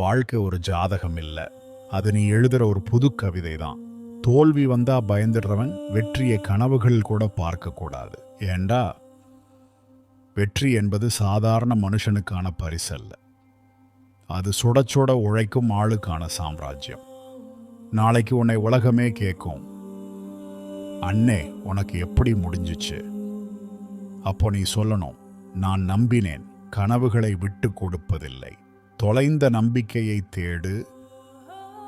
வாழ்க்கை ஒரு ஜாதகம் இல்லை. அது நீ எழுதுகிற ஒரு புது கவிதை தான். தோல்வி வந்தா பயந்துடுறவன் வெற்றியை கனவுகள் கூட பார்க்கக்கூடாது ஏண்டா? வெற்றி என்பது சாதாரண மனுஷனுக்கான பரிசல்ல. அது சுட சுட உழைக்கும் ஆளுக்கான சாம்ராஜ்யம். நாளைக்கு உன்னை உலகமே கேட்கும் அண்ணே உனக்கு எப்படி முடிஞ்சிச்சு? அப்போ நீ சொல்லணும் நான் நம்பினேன் கனவுகளை விட்டு கொடுப்பதில்லை. தொலைந்த நம்பிக்கையை தேடு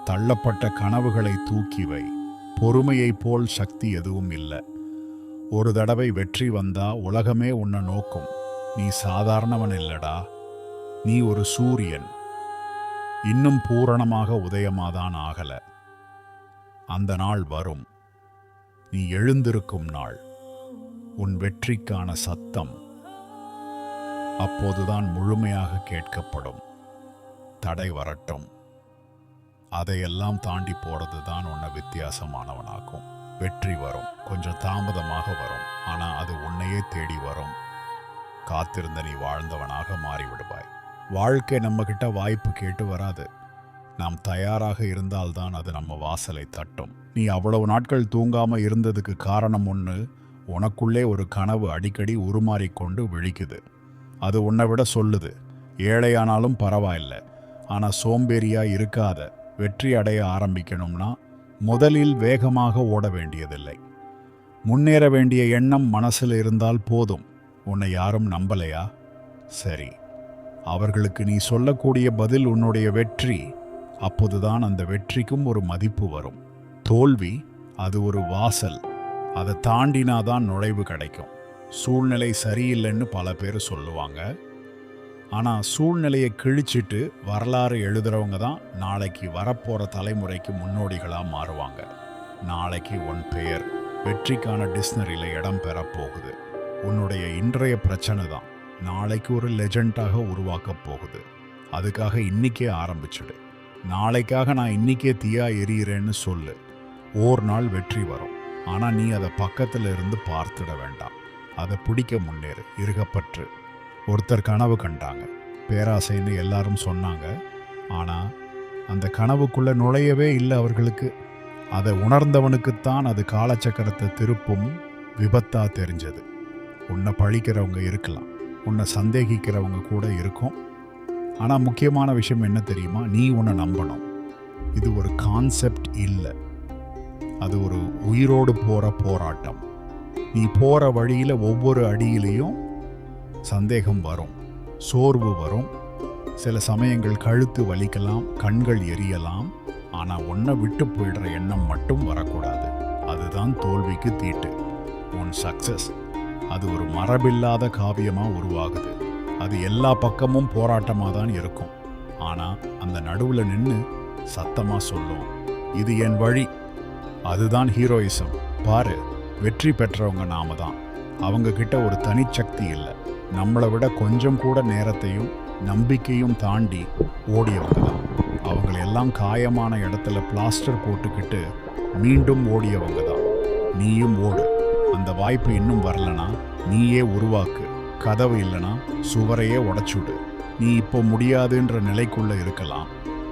தள்ளப்பட்ட கனவுகளை தூக்கி வை. பொறுமையைப் போல் சக்தி எதுவும் இல்லை. ஒரு தடவை வெற்றி வந்தா உலகமே உன்னை நோக்கும். நீ சாதாரணவன் இல்லடா. நீ ஒரு சூரியன். இன்னும் பூரணமாக உதயமாதான் ஆகல. அந்த நாள் வரும். நீ எழுந்திருக்கும் நாள். உன் வெற்றிக்கான சத்தம் அப்போதுதான் முழுமையாக கேட்கப்படும். தடை வரட்டும். அதையெல்லாம் தாண்டி போகிறது தான் உன்னை வித்தியாசமானவனாக்கும். வெற்றி வரும். கொஞ்சம் தாமதமாக வரும். ஆனால் அது உன்னையே தேடி வரும். காத்திருந்த நீ வாழ்ந்தவனாக மாறிவிடுவாய். வாழ்க்கை நம்மக்கிட்ட வாய்ப்பு கேட்டு வராது. நாம் தயாராக இருந்தால்தான் அது நம்ம வாசலை தட்டும். நீ அவ்வளவு நாட்கள் தூங்காமல் இருந்ததுக்கு காரணம் ஒன்று உனக்குள்ளே ஒரு கனவு அடிக்கடி உருமாறிக்கொண்டு விழிக்குது. அது உன்னை விட சொல்லுது. ஏழையானாலும் பரவாயில்ல. ஆனால் சோம்பேறியாக இருக்காத வெற்றி அடைய ஆரம்பிக்கணும்னா முதலில் வேகமாக ஓட வேண்டியதில்லை. முன்னேற வேண்டிய எண்ணம் மனசில் இருந்தால் போதும். உன்னை யாரும் நம்பலையா? சரி. அவர்களுக்கு நீ சொல்லக்கூடிய பதில் உன்னுடைய வெற்றி. அப்போதுதான் அந்த வெற்றிக்கும் ஒரு மதிப்பு வரும். தோல்வி அது ஒரு வாசல். அதை தாண்டினாதான் நுழைவு கிடைக்கும். சூழ்நிலை சரியில்லைன்னு பல பேர் சொல்லுவாங்க. ஆனால் சூழ்நிலையை கிழிச்சிட்டு வரலாறு எழுதுகிறவங்க தான் நாளைக்கு வரப்போகிற தலைமுறைக்கு முன்னோடிகளாக மாறுவாங்க. நாளைக்கு உன் பெயர் வெற்றிக்கான டிக்ஷனரியில் இடம் பெறப்போகுது உன்னுடைய இன்றைய பிரச்சனை தான் நாளைக்கு ஒரு லெஜெண்டாக உருவாக்கப் போகுது. அதுக்காக இன்றைக்கே ஆரம்பிச்சுடு. நாளைக்காக நான் இன்றைக்கே தீயா எரியிறேன்னு சொல்லு. ஓர் நாள் வெற்றி வரும். ஆனால் நீ அதை பக்கத்தில் இருந்து பார்த்துட வேண்டாம். அதை பிடிக்க முன்னேறு. இருகப்பற்று. ஒருத்தர் கனவு கண்டாங்க. பேராசைன்னு எல்லாரும் சொன்னாங்க. ஆனால் அந்த கனவுக்குள்ளே நுழையவே இல்லை அவர்களுக்கு. அதை உணர்ந்தவனுக்குத்தான் அது காலச்சக்கரத்தை திருப்பும் விபத்தாக தெரிஞ்சது. உன்னை பழிக்கிறவங்க இருக்கலாம். உன்னை சந்தேகிக்கிறவங்க கூட இருக்கும். ஆனால் முக்கியமான விஷயம் என்ன தெரியுமா? நீ உன்னை நம்பணும். இது ஒரு கான்செப்ட் இல்லை. அது ஒரு உயிரோடு போகிற போராட்டம். நீ போகிற வழியில் ஒவ்வொரு அடியிலையும் சந்தேகம் வரும் சோர்வு வரும். சில சமயங்கள் கழுத்து வலிக்கலாம் கண்கள் எரியலாம். ஆனால் ஒன்றை விட்டு போயிடுற எண்ணம் மட்டும் வரக்கூடாது. அதுதான் தோல்விக்கு தீட்டு. உன் சக்சஸ் அது ஒரு மரபில்லாத காவியமாக உருவாகுது. அது எல்லா பக்கமும் போராட்டமாக தான் இருக்கும். ஆனால் அந்த நடுவில் நின்று சத்தமாக சொல்லும். இது என் வழி. அதுதான் ஹீரோயிசம் பாரு வெற்றி பெற்றவங்க நாம தான் அவங்க கிட்ட ஒரு தனிச்சக்தி இல்லை. நம்மளை விட கொஞ்சம் கூட நேரத்தையும் நம்பிக்கையும் தாண்டி ஓடியவங்க தான். அவங்கள எல்லாம் காயமான இடத்துல பிளாஸ்டர் போட்டுக்கிட்டு மீண்டும் ஓடியவங்க தான். நீயும் ஓடு. அந்த வாய்ப்பு இன்னும் வரலனா நீயே உருவாக்கு. கதவு இல்லைனா சுவரையே உடச்சுடு. நீ இப்போ முடியாதுன்ற நிலைக்குள்ளே இருக்கலாம்.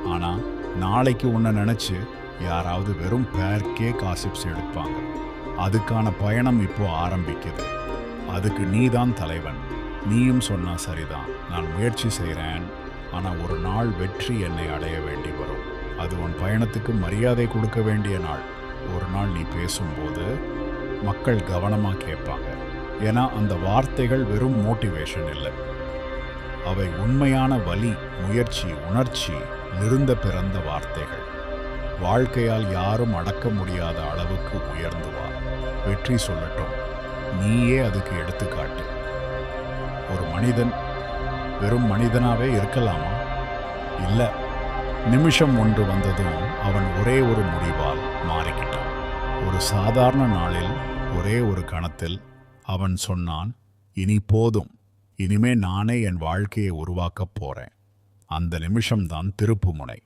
ஆனால் நாளைக்கு உன்னை நினச்சி யாராவது வெறும் பேர்க்கே காசிப்ஸ் எடுப்பாங்க. அதுக்கான பயணம் இப்போ ஆரம்பிக்குது. அதுக்கு நீதான் தலைவன். நீயும் சொன்னா சரிதான். நான் முயற்சி செய்கிறேன் ஆனால் ஒரு நாள் வெற்றி என்னை அடைய வேண்டி வரும். அது உன் பயணத்துக்கு மரியாதை கொடுக்க வேண்டிய நாள். ஒரு நாள் நீ பேசும்போது மக்கள் கவனமாக கேட்பாங்க. ஏன்னா அந்த வார்த்தைகள் வெறும் மோட்டிவேஷன் இல்லை. அவை உண்மையான வலி முயற்சி உணர்ச்சி நிறுந்த பிறந்த வார்த்தைகள். வாழ்க்கையால் யாரும் அடக்க முடியாத அளவுக்கு உயர்ந்து வா. வெற்றி சொல்லட்டும். நீயே அதுக்கு எடுத்துக்காட்டு. ஒரு மனிதன் வெறும் மனிதனாகவே இருக்கலாமா? இல்லை நிமிஷம் ஒன்று வந்ததும் அவன் ஒரே ஒரு முடிவால் மாறிக்கிட்டான். ஒரு சாதாரண நாளில் ஒரே ஒரு கணத்தில் அவன் சொன்னான் இனி போதும். இனிமே நானே என் வாழ்க்கையை உருவாக்கப் போகிறேன் அந்த நிமிஷம்தான் திருப்புமுனை.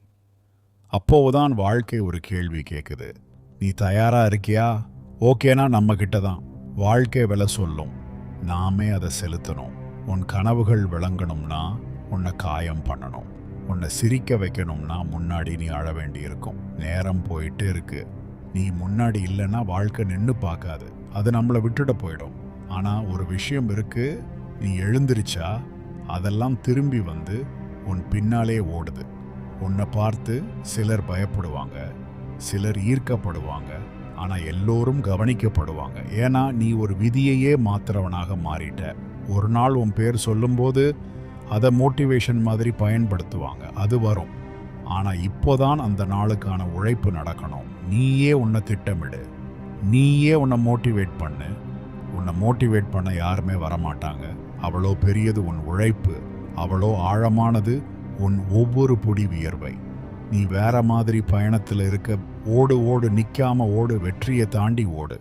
அப்போதான் வாழ்க்கை ஒரு கேள்வி கேட்குது நீ தயாராக இருக்கியா? ஓகேனா நம்மக்கிட்ட தான் வாழ்க்கை விலை சொல்லும். நாமே அதை செலுத்தணும். உன் கனவுகள் விளங்கணும்னா உன்னை காயம் பண்ணணும். உன்னை சிரிக்க வைக்கணும்னா முன்னாடி நீ அழ வேண்டியிருக்கும். நேரம் போயிட்டே இருக்கு. நீ முன்னாடி இல்லைன்னா வாழ்க்கை நின்று பார்க்காது. அது நம்மளை விட்டுட போயிடும். ஆனால் ஒரு விஷயம் இருக்கு. நீ எழுந்திருச்சா அதெல்லாம் திரும்பி வந்து உன் பின்னாலே ஓடுது. உன்னை பார்த்து சிலர் பயப்படுவாங்க. சிலர் ஈர்க்கப்படுவாங்க. ஆனால் எல்லோரும் கவனிக்கப்படுவாங்க. ஏன்னா நீ ஒரு விதியையே மாத்துறவனாக மாறிட்ட. ஒரு நாள் உன் பேர் சொல்லும்போது அதை மோட்டிவேஷன் மாதிரி பயன்படுத்துவாங்க. அது வரும். ஆனால் இப்போதான் அந்த நாளுக்கான உழைப்பு நடக்கணும். நீயே உன்னை திட்டமிடு. நீயே உன்னை மோட்டிவேட் பண்ணு. உன்னை மோட்டிவேட் பண்ண யாருமே வரமாட்டாங்க. அவ்வளோ பெரியது உன் உழைப்பு. அவ்வளோ ஆழமானது உன் ஒவ்வொரு பொடி வியர்வை. நீ வேற மாதிரி பயணத்தில் இருக்க ஓடு ஓடு நிற்காம ஓடு வெற்றியை தாண்டி ஓடு.